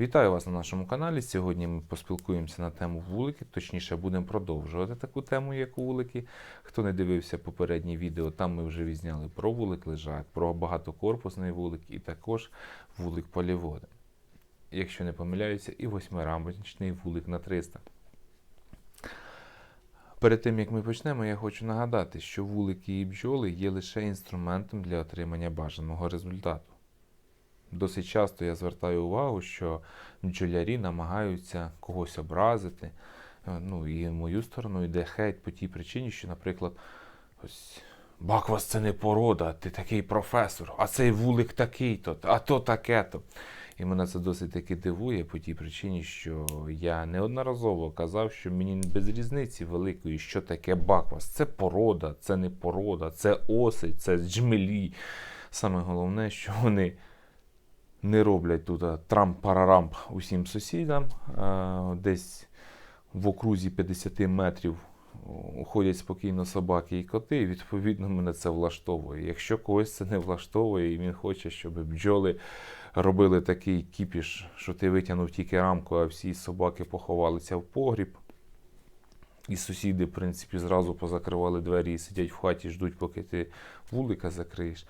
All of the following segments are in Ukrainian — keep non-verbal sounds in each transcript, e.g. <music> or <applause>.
Вітаю вас на нашому каналі. Сьогодні ми поспілкуємося на тему вулики, точніше, будемо продовжувати таку тему, як вулики. Хто не дивився попереднє відео, там ми вже відзняли про вулик лежак, про багатокорпусний вулик і також вулик поліводи. Якщо не помиляюся, і восьмирамочний вулик на 300. Перед тим як ми почнемо, я хочу нагадати, що вулики і бджоли є лише інструментом для отримання бажаного результату. Досить часто я звертаю увагу, що бджолярі намагаються когось образити. Е, Ну і мою сторону йде хейт по тій причині, що, наприклад, ось Баквас це не порода, ти такий професор, а цей вулик такий-то, а то таке-то. І мене це досить таки дивує по тій причині, що я неодноразово казав, що мені без різниці великої, що таке Баквас. Це порода, це не порода, це оси, це джмелі. Саме головне, що вони не роблять тут трамп-парарамп усім сусідам. Десь в окрузі 50 метрів ходять спокійно собаки і коти, і відповідно мене це влаштовує. Якщо когось це не влаштовує, і він хоче, щоб бджоли робили такий кіпіш, що ти витягнув тільки рамку, а всі собаки поховалися в погріб. І сусіди, в принципі, зразу позакривали двері і сидять в хаті, ждуть, поки ти вулика закриєш.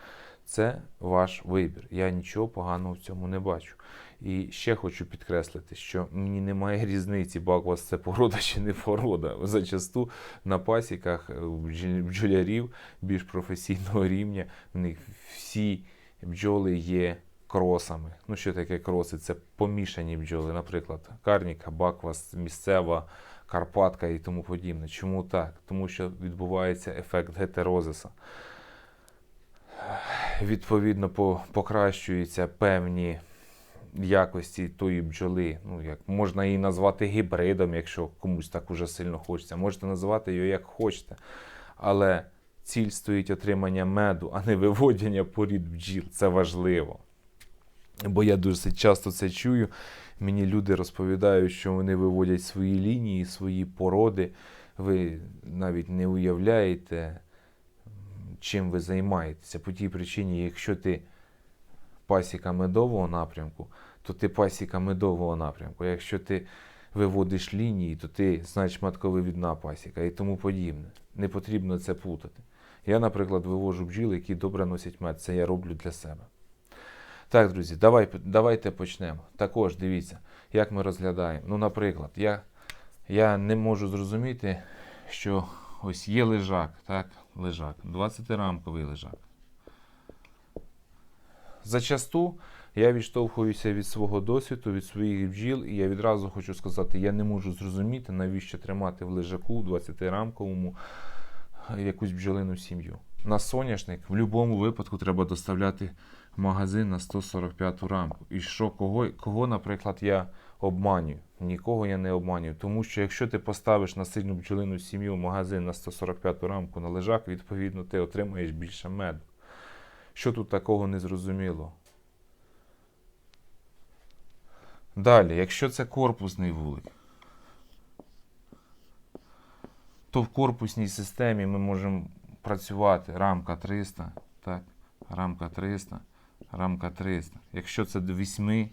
Це ваш вибір. Я нічого поганого в цьому не бачу. І ще хочу підкреслити, що мені немає <laughs> різниці, баквас це порода чи не порода. Зачасту на пасіках е, бджолярів більш професійного <laughs> рівня в них всі бджоли є кросами. Ну, що таке кроси? Це помішані бджоли, наприклад, карніка, баквас, місцева, Карпатка і тому подібне. Чому так? Тому що відбувається ефект гетерозиса відповідно по- покращуються певні якості тої бджоли. Ну, як можна її назвати гібридом, якщо комусь так уже сильно хочеться. Можете називати її як хочете. Але ціль стоїть отримання меду, а не виводяння порід бджіл. Це важливо. Бо я дуже часто це чую. Мені люди розповідають, що вони виводять свої лінії, свої породи. Ви навіть не уявляєте, чим ви займаєтеся. По тій причині, якщо ти пасіка медового напрямку, то ти пасіка медового напрямку. Якщо ти виводиш лінії, то ти значить матковивідна пасіка і тому подібне. Не потрібно це плутати. Я, наприклад, вивожу бджіл, які добре носять мед. Це я роблю для себе. Так, друзі, давай, давайте почнемо. Також дивіться, як ми розглядаємо. Ну, наприклад, я, я не можу зрозуміти, що ось є лежак, так, лежак, 20-рамковий лежак. Зачасту я відштовхуюся від свого досвіду, від своїх бджіл, і я відразу хочу сказати, я не можу зрозуміти, навіщо тримати в лежаку 20-рамковому якусь бджолину сім'ю. На соняшник в будь-якому випадку треба доставляти магазин на 145 рамку. І що, кого, кого, наприклад, я обманюю? Нікого я не обманюю. Тому що якщо ти поставиш на сильну бджолину сім'ю в магазин на 145 рамку на лежак, відповідно, ти отримаєш більше меду. Що тут такого незрозуміло? Далі, якщо це корпусний вулик, то в корпусній системі ми можемо працювати рамка 300, так, рамка 300, рамка 300. Якщо це до 8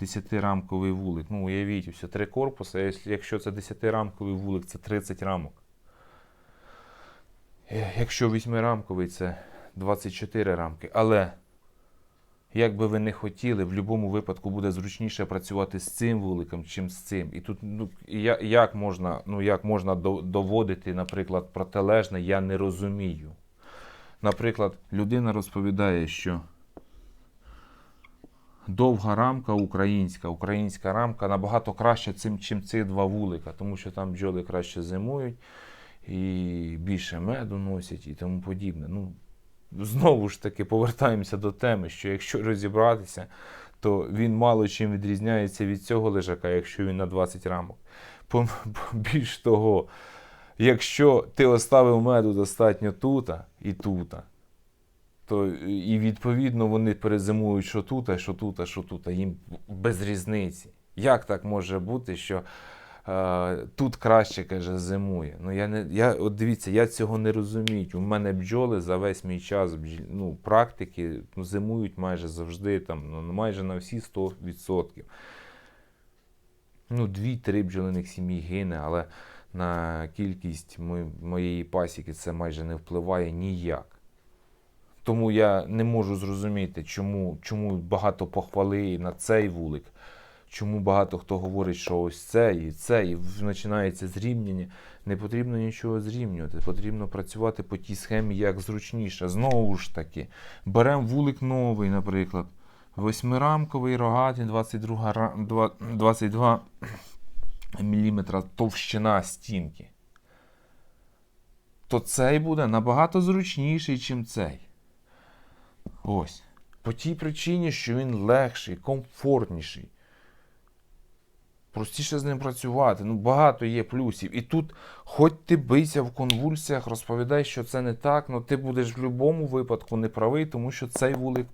10-рамковий вулик, ну уявіть, все, три корпуси, а якщо- це 10-рамковий вулик, це 30 рамок. Е, Якщо 8-рамковий, це 24 рамки. Але як би ви не хотіли, в будь-якому випадку буде зручніше працювати з цим вуликом, чим з цим. І тут ну, як можна, ну, як можна доводити, наприклад, протилежне, я не розумію. Наприклад, людина розповідає, що довга рамка українська, українська рамка набагато краще, цим, чим ці два вулика, тому що там бджоли краще зимують і більше меду носять і тому подібне. Ну, знову ж таки повертаємося до теми, що якщо розібратися, то він мало чим відрізняється від цього лежака, якщо він на 20 рамок. Більш того, якщо ти оставив меду достатньо тута і тута, то і відповідно вони перезимують що тут, а що тут, а що тут, а їм без різниці. Як так може бути, що е, тут краще каже, зимує? Ну я не я от дивіться, я цього не розумію. У мене бджоли за весь мій час ну, практики ну, зимують майже завжди, там ну, майже на всі 100%. ну, 2-3 бджолиних сім'ї гине, але на кількість моєї пасіки це майже не впливає ніяк. Тому я не можу зрозуміти, чому, чому багато похвали на цей вулик, чому багато хто говорить, що ось це і це, і починається зрівняння. Не потрібно нічого зрівнювати, потрібно працювати по тій схемі як зручніше. Знову ж таки, беремо вулик новий, наприклад. Восьмирамковий рогатий 22, 22 мм товщина стінки. То цей буде набагато зручніший, ніж цей. Ось. По тій причині, що він легший, комфортніший. Простіше з ним працювати. Ну, багато є плюсів. І тут, хоч ти бийся в конвульсіях, розповідай, що це не так, але ти будеш в будь-якому випадку не правий, тому що цей вулик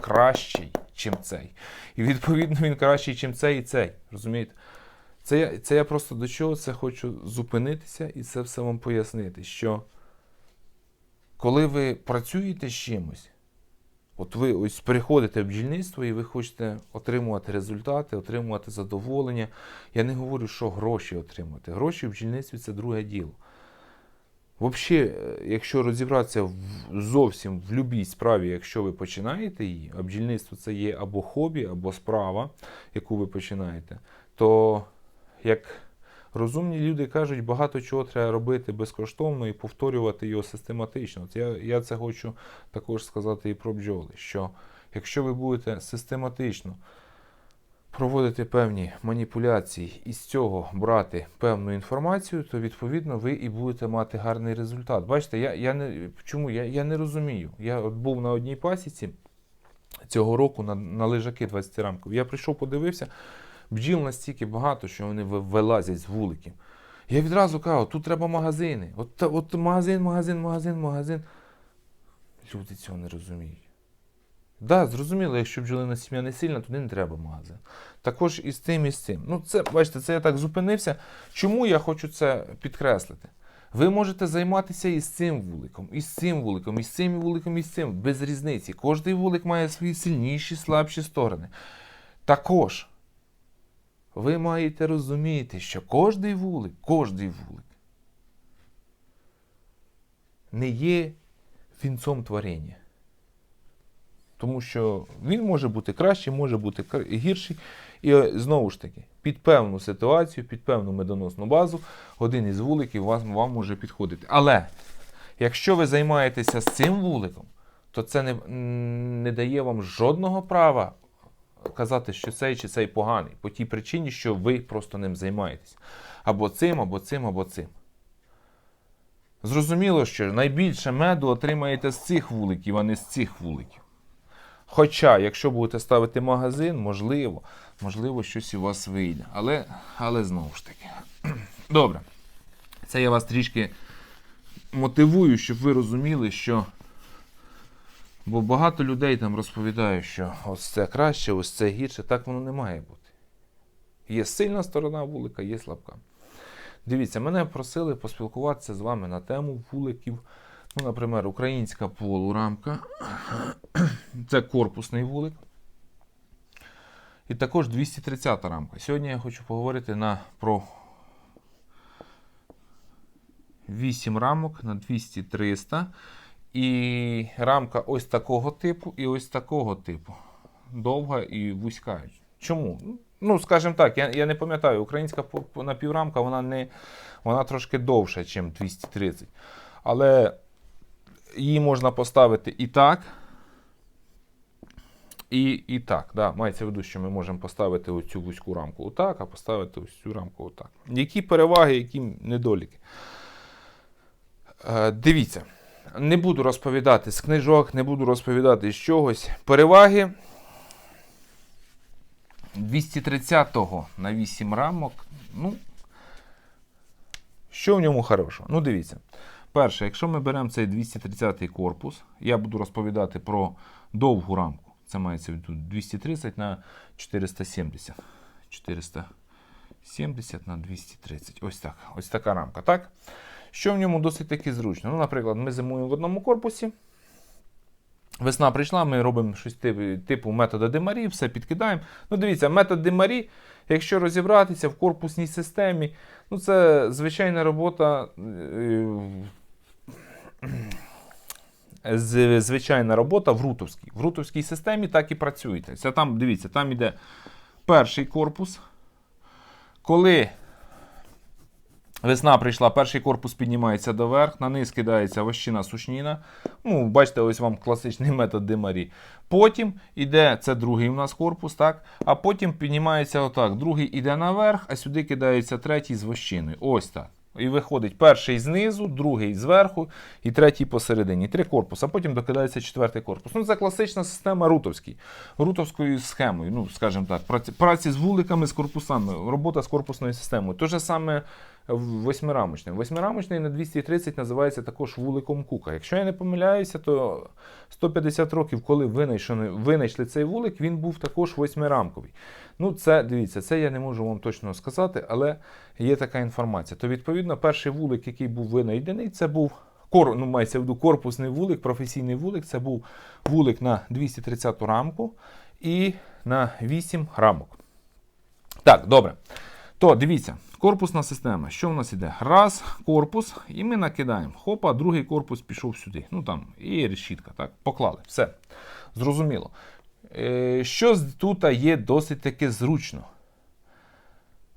кращий, ніж цей. І відповідно він кращий, ніж цей і цей. Розумієте? Це я, це я просто до чого це хочу зупинитися і це все вам пояснити, що коли ви працюєте з чимось, От ви ось приходите в бджільництво і ви хочете отримувати результати, отримувати задоволення. Я не говорю, що гроші отримати. Гроші в бджільництві це друге діло. Взагалі, якщо розібратися в, зовсім в будь-якій справі, якщо ви починаєте її, а бджільництво це є або хобі, або справа, яку ви починаєте, то як розумні люди кажуть, багато чого треба робити безкоштовно і повторювати його систематично. Я, я це хочу також сказати і про бджоли, що якщо ви будете систематично проводити певні маніпуляції і з цього брати певну інформацію, то відповідно ви і будете мати гарний результат. Бачите, я, я не чому я, я не розумію. Я от був на одній пасіці цього року на, на лежаки 20 рамків. Я прийшов, подивився, бджіл настільки багато, що вони вилазять з вуликів. Я відразу кажу, тут треба магазини. От, от магазин, магазин, магазин, магазин. Люди цього не розуміють. Так, да, зрозуміло, якщо бджолина сім'я не сильна, туди не треба магазин. Також і з тим, і з цим. Ну, це, бачите, це я так зупинився. Чому я хочу це підкреслити? Ви можете займатися і з цим вуликом, і з цим вуликом, і з цим вуликом, і з цим, без різниці. Кожний вулик має свої сильніші, слабші сторони. Також ви маєте розуміти, що кожний вулик, кожний вулик не є вінцом творіння. Тому що він може бути кращий, може бути гірший. І е, знову ж таки, під певну ситуацію, під певну медоносну базу, один із вуликів вам, вам може підходити. Але якщо ви займаєтеся з цим вуликом, то це не, не дає вам жодного права казати, що цей чи цей поганий, по тій причині, що ви просто ним займаєтесь. Або цим, або цим, або цим. Зрозуміло, що найбільше меду отримаєте з цих вуликів, а не з цих вуликів. Хоча, якщо будете ставити магазин, можливо, можливо, щось у вас вийде. Але, але знову ж таки. Добре. Це я вас трішки мотивую, щоб ви розуміли, що. Бо багато людей там розповідають, що ось це краще, ось це гірше. Так воно не має бути. Є сильна сторона вулика, є слабка. Дивіться, мене просили поспілкуватися з вами на тему вуликів. Ну, наприклад, українська полурамка. <clears throat> Це корпусний вулик. І також 230 рамка. Сьогодні я хочу поговорити на, про 8 рамок на 200-300. І рамка ось такого типу і ось такого типу. Довга і вузька. Чому? Ну, скажімо так, я, я не пам'ятаю, українська напіврамка вона не вона трошки довша, ніж 230. Але її можна поставити і так. І, і так. Да, мається в виду, що ми можемо поставити оцю вузьку рамку отак, а поставити ось цю рамку отак. Які переваги, які недоліки? Е, дивіться, не буду розповідати з книжок, не буду розповідати з чогось. Переваги 230-го на 8 рамок. Ну, що в ньому хорошого? Ну, дивіться. Перше, якщо ми беремо цей 230-й корпус, я буду розповідати про довгу рамку. Це мається в 230 на 470. 470 на 230. Ось так. Ось така рамка. Так? Що в ньому досить таки зручно? Ну, наприклад, ми зимуємо в одному корпусі. Весна прийшла, ми робимо щось типу, метода Демарі, все підкидаємо. Ну, дивіться, метод Демарі, якщо розібратися в корпусній системі, ну це звичайна робота. е, Звичайна робота в рутовській. В рутовській системі так і працюєте. Це там, дивіться, там іде перший корпус. Коли Весна прийшла, перший корпус піднімається доверх, на низ кидається вощина сушніна. Ну, бачите, ось вам класичний метод Демарі. Потім іде, це другий у нас корпус, так? А потім піднімається отак. Другий іде наверх, а сюди кидається третій з вощиною. Ось так. І виходить перший знизу, другий зверху і третій посередині. Три корпуси, а потім докидається четвертий корпус. Ну, це класична система рутовський. Рутовською схемою, ну, скажімо так, праці, праці з вуликами, з корпусами, робота з корпусною системою. Те ж саме восьмирамочний. Восьмирамочний на 230 називається також вуликом Кука. Якщо я не помиляюся, то 150 років, коли винайшли, винайшли цей вулик, він був також восьмирамковий. Ну, це дивіться, це я не можу вам точно сказати, але є така інформація. То, відповідно, перший вулик, який був винайдений, це був кор, ну, мається в виду корпусний вулик, професійний вулик. Це був вулик на 230 рамку і на 8 рамок. Так, добре. То дивіться, корпусна система. Що в нас іде? Раз, корпус, і ми накидаємо. Хопа, другий корпус пішов сюди. Ну там, і решітка. Так, поклали. Все. Зрозуміло. Е, що тут є досить таки зручно.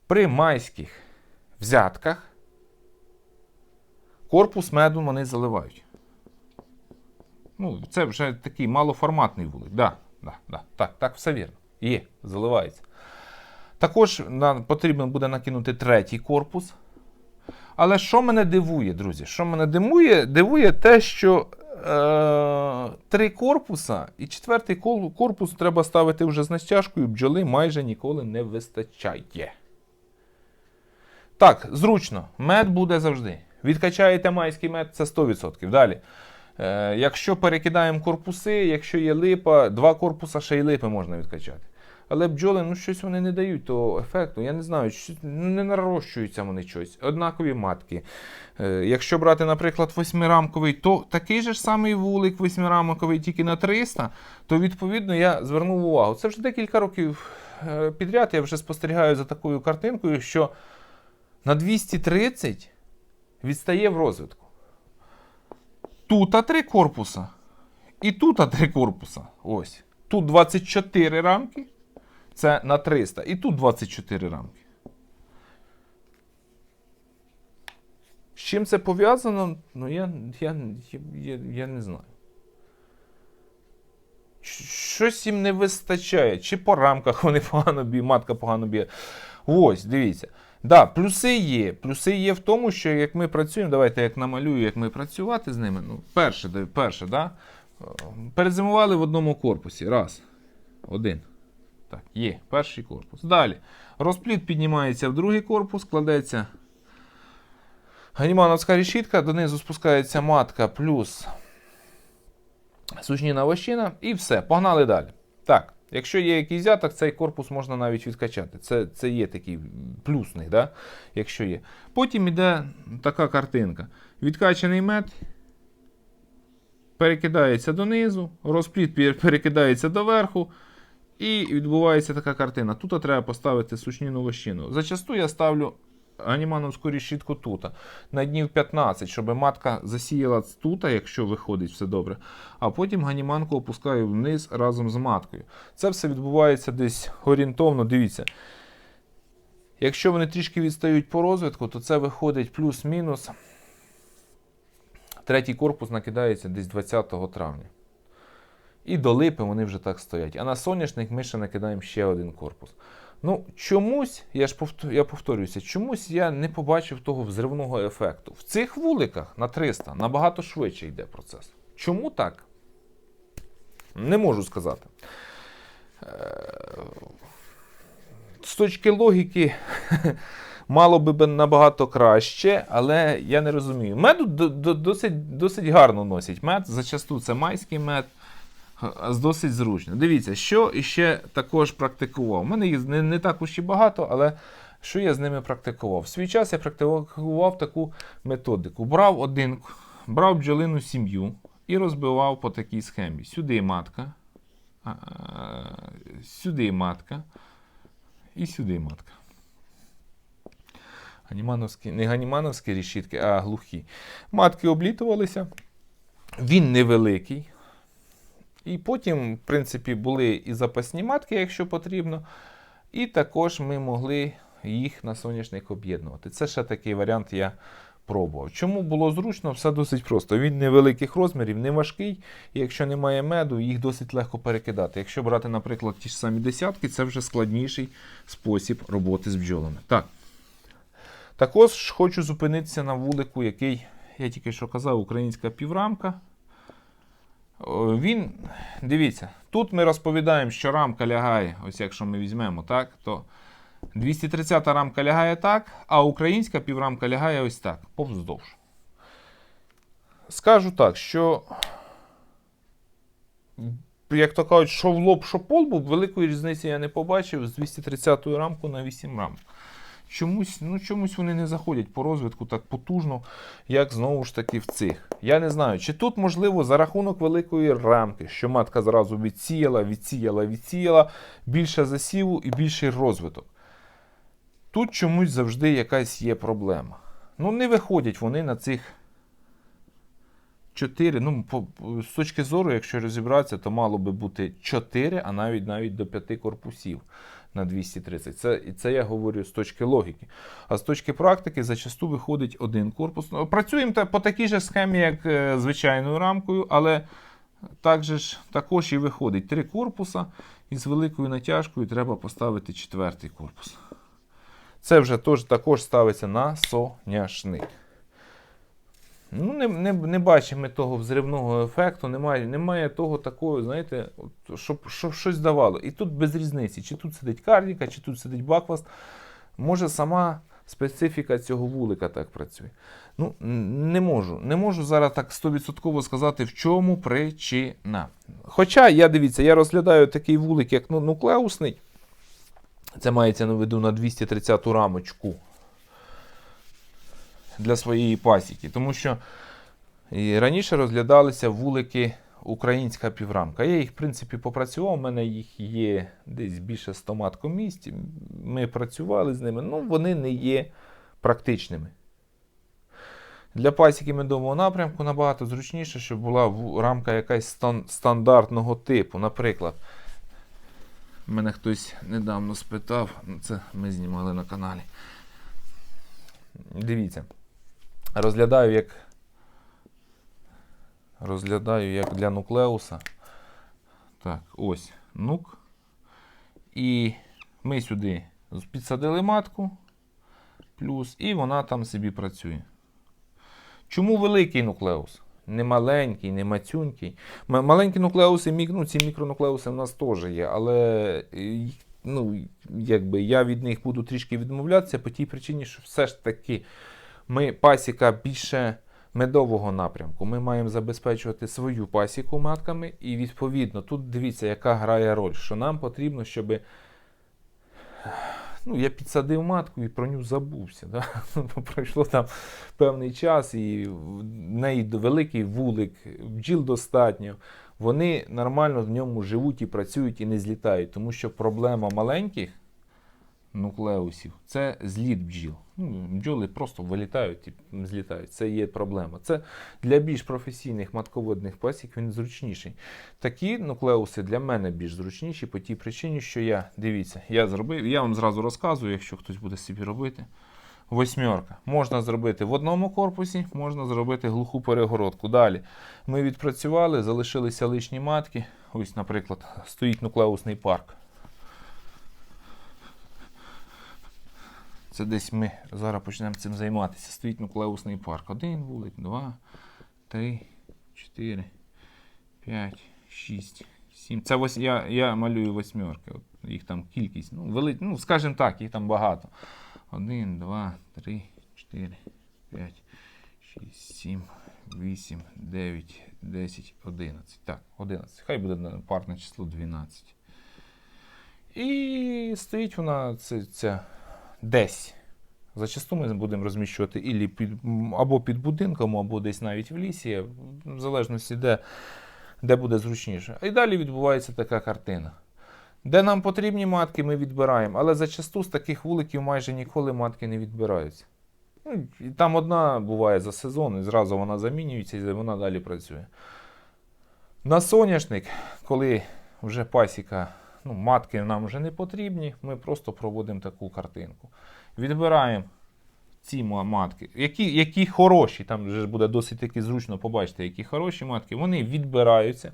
При майських взятках корпус меду вони заливають. Ну, це вже такий малоформатний вулик. Да, да, да, так, так, все вірно. Є, заливається. Також нам потрібно буде накинути третій корпус. Але що мене дивує, друзі? Що мене дивує? Дивує те, що е, три корпуса і четвертий корпус треба ставити вже з настяжкою, бджоли майже ніколи не вистачає. Так, зручно. Мед буде завжди. Відкачаєте майський мед, це 100%. Далі. Е, якщо перекидаємо корпуси, якщо є липа, два корпуса ще й липи можна відкачати. Але бджоли, ну щось вони не дають того ефекту. Я не знаю, ну, не нарощуються вони щось. Однакові матки. Е, якщо брати, наприклад, восьмирамковий, то такий же ж самий вулик восьмирамковий, тільки на 300, то відповідно я звернув увагу. Це вже декілька років е, підряд я вже спостерігаю за такою картинкою, що на 230 відстає в розвитку. Тут три корпуса. І тут три корпуса. Ось. Тут 24 рамки. Це на 300. І тут 24 рамки. З чим це пов'язано? Ну, я, я, я, я, не знаю. Щось їм не вистачає. Чи по рамках вони <laughs> погано б'ють, матка погано б'є. Ось, дивіться. Да, плюси є. Плюси є в тому, що як ми працюємо, давайте як намалюю, як ми працювати з ними. Ну, перше, перше, да? Е, Перезимували в одному корпусі. Раз. Один. Так, є. Перший корпус. Далі. Розпліт піднімається в другий корпус, кладеться ганімановська решітка, донизу спускається матка плюс сушніна вощина і все. Погнали далі. Так, якщо є якийсь взяток, цей корпус можна навіть відкачати. Це, це є такий плюсний, да? якщо є. Потім іде така картинка. Відкачаний мед перекидається донизу, розпліт перекидається доверху. І відбувається така картина. Тут треба поставити сушніну вощину. Зачасту я ставлю ганімановську решітку тут. На днів 15, щоб матка засіяла тут, якщо виходить все добре. А потім ганіманку опускаю вниз разом з маткою. Це все відбувається десь орієнтовно. Дивіться. Якщо вони трішки відстають по розвитку, то це виходить плюс-мінус. Третій корпус накидається десь 20 травня. І до липи вони вже так стоять. А на соняшник ми ще накидаємо ще один корпус. Ну, чомусь, я ж повтор- я повторююся, чомусь я не побачив того взривного ефекту. В цих вуликах на 300 набагато швидше йде процес. Чому так? Не можу сказати. Е, З точки логіки, <laughs> мало би набагато краще, але я не розумію. Меду до- до- досить, досить гарно носять мед. Зачасту це майський мед. Досить зручно. Дивіться, що іще також практикував. У мене їх не, не так уж і багато, але що я з ними практикував? В свій час я практикував таку методику. Брав один, брав бджолину сім'ю і розбивав по такій схемі. Сюди матка, сюди матка і сюди матка. Ганімановські, не ганімановські рішітки, а глухі. Матки облітувалися. Він невеликий. І потім, в принципі, були і запасні матки, якщо потрібно. І також ми могли їх на соняшник об'єднувати. Це ще такий варіант я пробував. Чому було зручно? Все досить просто. Він невеликих розмірів, не важкий. Якщо немає меду, їх досить легко перекидати. Якщо брати, наприклад, ті ж самі десятки, це вже складніший спосіб роботи з бджолами. Так. Також хочу зупинитися на вулику, який, я тільки що казав, українська піврамка. Він, дивіться, тут ми розповідаємо, що рамка лягає, ось якщо ми візьмемо, так, то 230 рамка лягає так, а українська піврамка лягає ось так, повздовж. Скажу так, що, як то кажуть, що в лоб, що по лбу, великої різниці я не побачив з 230 рамку на 8 рамок. Чомусь, ну, чомусь вони не заходять по розвитку так потужно, як знову ж таки в цих. Я не знаю, чи тут можливо за рахунок великої рамки, що матка зразу відсіяла, відсіяла, відсіяла, більше засіву і більший розвиток. Тут чомусь завжди якась є проблема. Ну, не виходять вони на цих 4. Ну, по, з точки зору, якщо розібратися, то мало би бути 4, а навіть навіть до 5 корпусів на 230. Це, і це я говорю з точки логіки. А з точки практики зачасту виходить один корпус. Ну, Працюємо по такій же схемі, як е, звичайною рамкою, але так же ж, також і виходить три корпуса, і з великою натяжкою треба поставити четвертий корпус. Це вже тож, також ставиться на соняшник. Ну, не, не, не бачимо того взривного ефекту, немає, немає того такого, знаєте, от, щоб, щоб щось давало. І тут без різниці, чи тут сидить кардіка, чи тут сидить бакваст. Може, сама специфіка цього вулика так працює. Ну, не можу. Не можу зараз так 100% сказати, в чому причина. Хоча, я дивіться, я розглядаю такий вулик, як ну, нуклеусний. Це мається на виду на 230 ту рамочку для своєї пасіки. Тому що і раніше розглядалися вулики українська піврамка. Я їх, в принципі, попрацював. У мене їх є десь більше 100 маткомісць. Ми працювали з ними. Ну, вони не є практичними. Для пасіки медового напрямку набагато зручніше, щоб була рамка якась стан- стандартного типу. Наприклад, мене хтось недавно спитав, ну, це ми знімали на каналі. Дивіться, розглядаю як. Розглядаю як для нуклеуса. Так, ось нук. І ми сюди підсадили матку, плюс, і вона там собі працює. Чому великий нуклеус? Не маленький, не мацюнький. Маленькі нуклеуси, ну, ці мікронуклеуси в нас теж є, але е, ну, якби я від них буду трішки відмовлятися по тій причині, що все ж таки ми пасіка більше медового напрямку. Ми маємо забезпечувати свою пасіку матками, і відповідно тут дивіться, яка грає роль, що нам потрібно, щоб ну, я підсадив матку і про нього забувся. Да? <laughs> Ну, Пройшло там певний час, і в неї великий вулик, бджіл достатньо. Вони нормально в ньому живуть і працюють і не злітають, тому що проблема маленьких нуклеусів це зліт бджіл. Ну, бджоли просто вилітають і злітають. Це є проблема. Це для більш професійних матководних пасік він зручніший. Такі нуклеуси для мене більш зручніші по тій причині, що я, дивіться, я зробив, я вам зразу розказую, якщо хтось буде собі робити. Восьмерка. Можна зробити в одному корпусі, можна зробити глуху перегородку. Далі ми відпрацювали, залишилися лишні матки. Ось, наприклад, стоїть нуклеусний парк. Це десь ми зараз почнемо цим займатися. Стоїть нуклеусний парк. Один вулик, два, три, чотири, п'ять, шість, сім. Це ось я, я малюю восьмерки. От їх там кількість. Ну, вели... ну, скажімо так, їх там багато. Один, два, три, чотири, п'ять, шість, сім, вісім, дев'ять, десять, одинадцять. Так, одинадцять. Хай буде парне число 12. І стоїть вона ця десь Зачасту ми будемо розміщувати ілі під, або під будинком, або десь навіть в лісі, в залежності, де, де буде зручніше. І далі відбувається така картина. Де нам потрібні матки, ми відбираємо, але зачасту з таких вуликів майже ніколи матки не відбираються. Ну, і там одна буває за сезон, і зразу вона замінюється і вона далі працює. На соняшник, коли вже пасіка, ну, матки нам вже не потрібні, ми просто проводимо таку картинку. Відбираємо ці матки, які, які хороші, там вже буде досить таки зручно побачити, які хороші матки, вони відбираються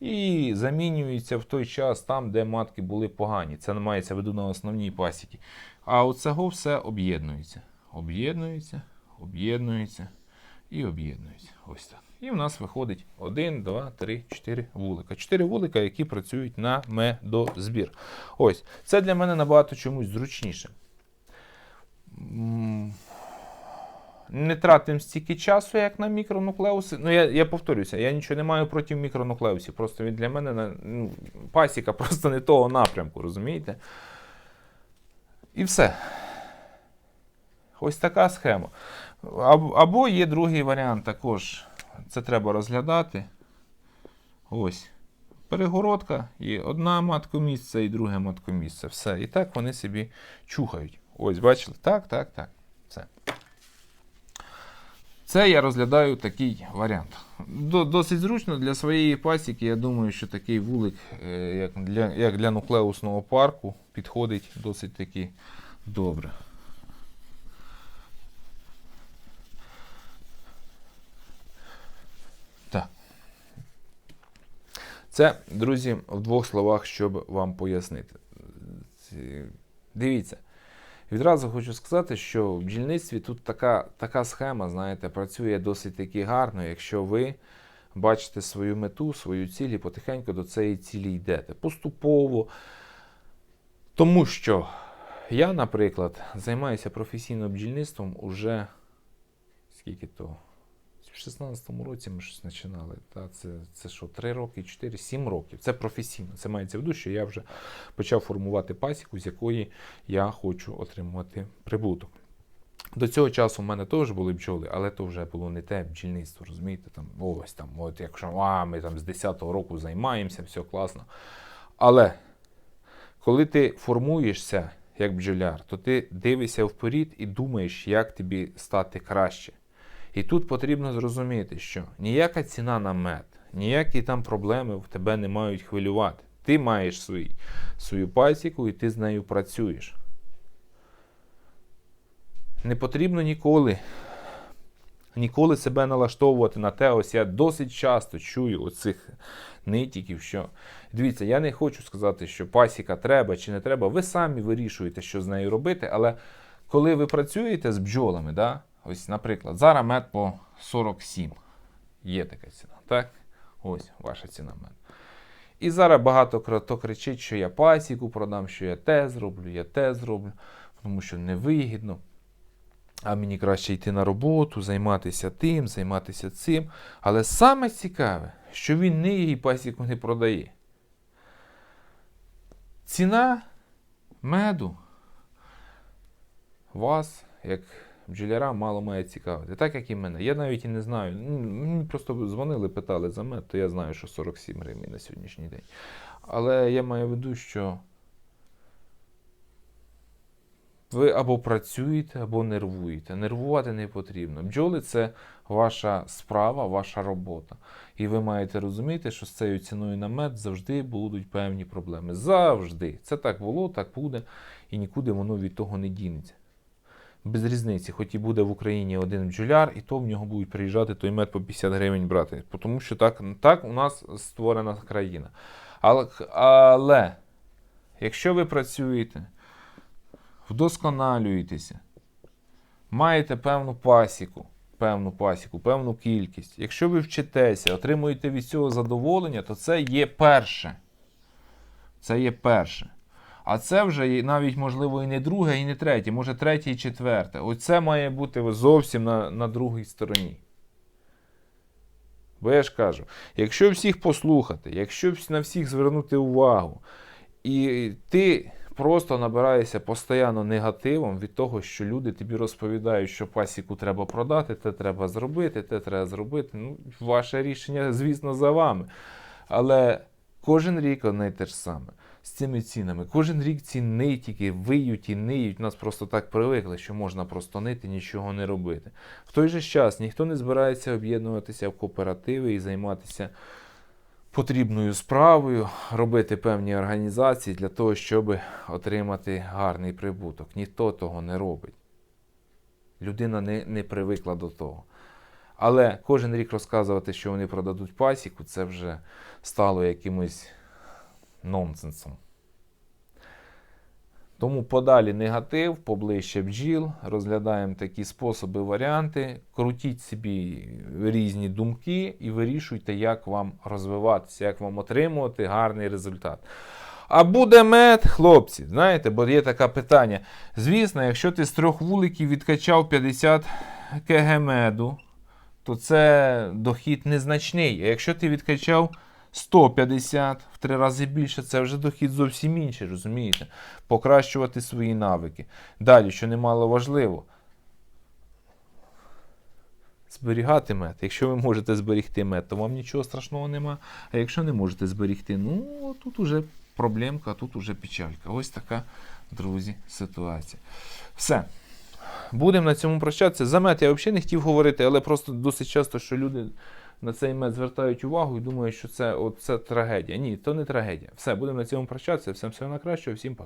і замінюються в той час там, де матки були погані. Це мається в виду на основній пасіки. А оцього все об'єднується. Об'єднується, об'єднується і об'єднується. Ось так. І в нас виходить 1, 2, 3, 4 вулика. 4 вулика, які працюють на медозбір. Ось. Це для мене набагато чомусь зручніше. Не тратимо стільки часу, як на мікронуклеуси. Ну, я, я повторюся, я нічого не маю проти мікронуклеусів. Просто він для мене ну, пасіка <laughs> просто не того напрямку, розумієте? І все. Ось така схема. Або є другий варіант також. Це треба розглядати. Ось. Перегородка, і одна маткомісце, і друге маткомісце. Все. І так вони собі чухають. Ось, бачили? Так, так, так. Все. Це я розглядаю такий варіант. Досить зручно для своєї пасіки. Я думаю, що такий вулик, е, як для, як для нуклеусного парку, підходить досить таки добре. Це, друзі, в двох словах, щоб вам пояснити. Дивіться. Відразу хочу сказати, що в бджільництві тут така, така схема, знаєте, працює досить таки гарно, якщо ви бачите свою мету, свою ціль і потихеньку до цієї цілі йдете. Поступово. Тому що я, наприклад, займаюся професійним бджільництвом уже скільки то? В 16-му році ми щось починали. Та, це, це що, 3 роки, 4, 7 років. Це професійно. Це мається в виду, що я вже почав формувати пасіку, з якої я хочу отримувати прибуток. До цього часу в мене теж були бджоли, але то вже було не те бджільництво, розумієте? Там, ось там, от якщо а, ми там з 10-го року займаємося, все класно. Але коли ти формуєшся як бджоляр, то ти дивишся вперед і думаєш, як тобі стати краще. І тут потрібно зрозуміти, що ніяка ціна на мед, ніякі там проблеми в тебе не мають хвилювати. Ти маєш свій, свою пасіку і ти з нею працюєш. Не потрібно ніколи, ніколи себе налаштовувати на те, ось я досить часто чую оцих нитіків, що дивіться, я не хочу сказати, що пасіка треба чи не треба. Ви самі вирішуєте, що з нею робити, але коли ви працюєте з бджолами, да, ось, наприклад, зараз мед по 47. Є така ціна, так? Ось ваша ціна меду. І зараз багато хто кричить, що я пасіку продам, що я те зроблю, я те зроблю, тому що невигідно. А мені краще йти на роботу, займатися тим, займатися цим. Але саме цікаве, що він не її пасіку не продає. Ціна меду вас, як бджоляра, мало має цікавити. Так як і мене. Я навіть і не знаю. Мені просто дзвонили, питали за мед, то я знаю, що 47 гривень на сьогоднішній день. Але я маю в виду, що ви або працюєте, або нервуєте. Нервувати не потрібно. Бджоли це ваша справа, ваша робота. І ви маєте розуміти, що з цією ціною на мед завжди будуть певні проблеми. Завжди. Це так було, так буде, і нікуди воно від того не дінеться. Без різниці, хоч і буде в Україні один бджоляр, і то в нього будуть приїжджати той мед по 50 гривень брати. Тому що так, так у нас створена країна. Але, але якщо ви працюєте, вдосконалюєтеся, маєте певну пасіку, певну пасіку, певну кількість. Якщо ви вчитеся, отримуєте від цього задоволення, то це є перше. Це є перше. А це вже навіть, можливо, і не друге, і не третє, може третє і четверте. Оце має бути зовсім на, на другій стороні. Бо я ж кажу, якщо всіх послухати, якщо на всіх звернути увагу, і ти просто набираєшся постійно негативом від того, що люди тобі розповідають, що пасіку треба продати, те треба зробити, те треба зробити. Ну, ваше рішення, звісно, за вами. Але кожен рік одне й те ж саме. З цими цінами. Кожен рік ці нитики виють і ниють. Нас просто так привикли, що можна просто нити, нічого не робити. В той же час ніхто не збирається об'єднуватися в кооперативи і займатися потрібною справою, робити певні організації для того, щоб отримати гарний прибуток. Ніхто того не робить. Людина не, не привикла до того. Але кожен рік розказувати, що вони продадуть пасіку, це вже стало якимось нонсенсом. Тому подалі негатив, поближче бджіл, розглядаємо такі способи, варіанти, крутіть собі різні думки і вирішуйте, як вам розвиватися, як вам отримувати гарний результат. А буде мед, хлопці, знаєте, бо є таке питання. Звісно, якщо ти з трьох вуликів відкачав 50 кг меду, то це дохід незначний. А якщо ти відкачав 150 в три рази більше, це вже дохід зовсім інший, розумієте? Покращувати свої навики. Далі, що немало важливо, зберігати мед. Якщо ви можете зберігти мед, то вам нічого страшного нема. А якщо не можете зберігти, ну тут уже проблемка, тут уже печалька. Ось така, друзі, ситуація. Все. Будемо на цьому прощатися. За мед я взагалі не хотів говорити, але просто досить часто, що люди на цей мед звертають увагу і думають, що це, от, це трагедія. Ні, то не трагедія. Все, будемо на цьому прощатися. Всім всього на кращого, всім пока.